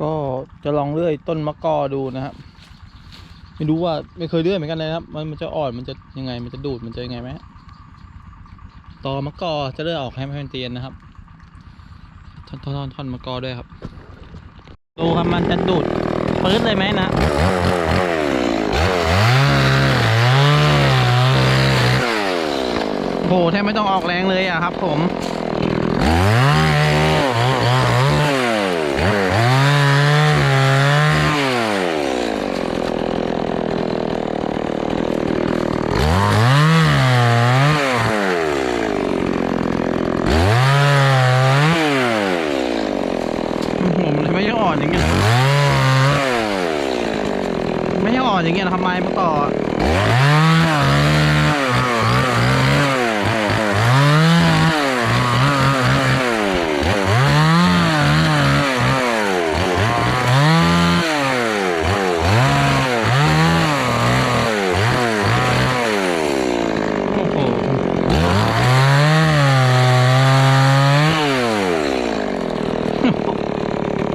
ก็จะลองเลื่อยต้นมะกอดูนะครับ ไม่รู้ว่าไม่เคยเลื่อยเหมือนกันเลยนะครับ มันมันจะอ่อนมันจะยังไง มันจะดูดมันจะยังไงไหมฮะตอมะกอจะเลื่อยออกให้ไม่เป็นเตียนนะครับท่อนท่อนท่อนมะกอด้วยครับ ดูครับมันจะดูดปื๊ดเลยไหมนะโหแทบไม่ต้องออกแรงเลยอะครับ ผม หัวมันไม่ใช่ อ่อนอย่างเงี้ยไม่ใช่อ่อนอย่างเงี้ยทำไมเมื่อก่อนโอ้โห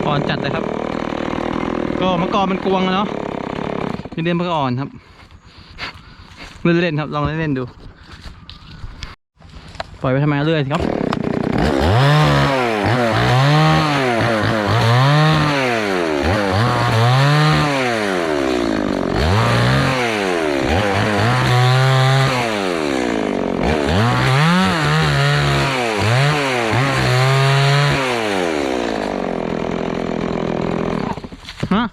อ่อนจัดเลยครับ ก็มะกอมันกวงอะเนาะเล่นๆมันก็อ่อนครับเล่นๆครับลองเล่นๆดู ปล่อยไปทำไมเรื่อยสิครับ Huh?